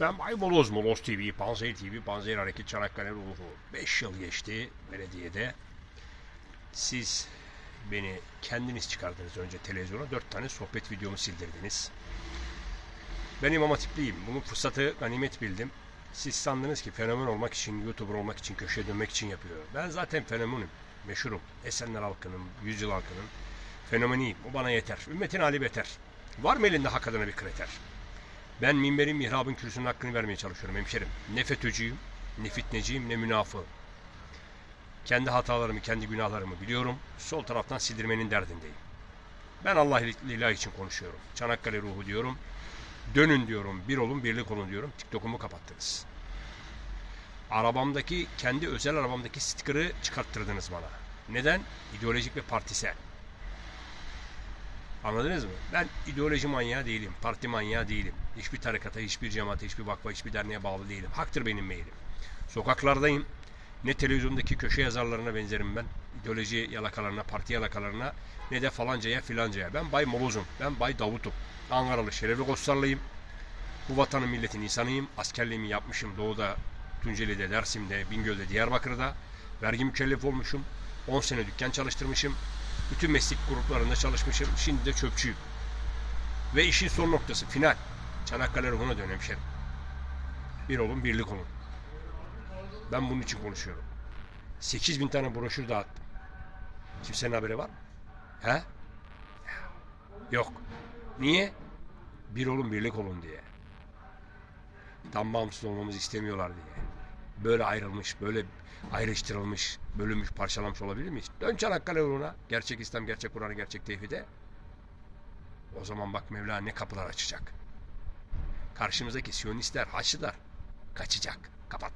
Ben Bay Moloz, Moloz TV, Panzehir TV, Panzehir Hareket Çanakkale Ruhu. 5 yıl geçti belediyede. Siz beni kendiniz çıkardınız önce televizyona. 4 tane sohbet videomu sildirdiniz. Ben İmam Hatipliyim. Bunun fırsatı ganimet bildim. Siz sandınız ki fenomen olmak için, YouTuber olmak için, köşeye dönmek için yapıyor. Ben zaten fenomenim. Meşhurum. Esenler halkının, yüzyıl halkının fenomeniyim. O bana yeter. Ümmetin hali beter. Var mı elinde hak adına bir kriter? Ben minberin mihrabın kürsünün hakkını vermeye çalışıyorum hemşerim. Ne FETÖ'cüyüm, ne fitneciyim, ne münafığım. Kendi hatalarımı, kendi günahlarımı biliyorum. Sol taraftan sildirmenin derdindeyim. Ben Allah ilah için konuşuyorum. Çanakkale ruhu diyorum. Dönün diyorum, bir olun, birlik olun diyorum. TikTok'umu kapattınız. Arabamdaki, kendi özel arabamdaki stikeri çıkarttırdınız bana. Neden? İdeolojik ve partisel. Anladınız mı? Ben ideoloji manyağı değilim. Parti manyağı değilim. Hiçbir tarikata, hiçbir cemaate, hiçbir vakfa, hiçbir derneğe bağlı değilim. Haktır benim meylim. Sokaklardayım. Ne televizyondaki köşe yazarlarına benzerim ben. İdeoloji yalakalarına, parti yalakalarına ne de falancaya filancaya. Ben Bay Moloz'um. Ben Bay Davut'um. Ankaralı Şerefli Koçsarlıyım. Bu vatanın milletin insanıyım. Askerliğimi yapmışım Doğu'da, Tunceli'de, Dersim'de, Bingöl'de, Diyarbakır'da. Vergi mükellef olmuşum. 10 sene dükkan çalıştırmışım. Bütün meslek gruplarında çalışmışım. Şimdi de çöpçüyüm. Ve işin son noktası final. Çanakkale ruhuna dön. Bir olun birlik olun. Ben bunun için konuşuyorum. 8 bin tane broşür dağıttım. Kimsenin haberi var mı? He? Yok. Niye? Bir olun birlik olun diye. Tam bağımsız olmamızı istemiyorlar diye. Böyle ayrılmış, böyle ayrıştırılmış, bölünmüş, parçalanmış olabilir mi? Dön Çanakkale yoluna. Gerçek İslam, gerçek Kur'an, gerçek tevhide. O zaman bak Mevla ne kapılar açacak. Karşımızdaki Siyonistler, Haçlılar kaçacak. Kapat.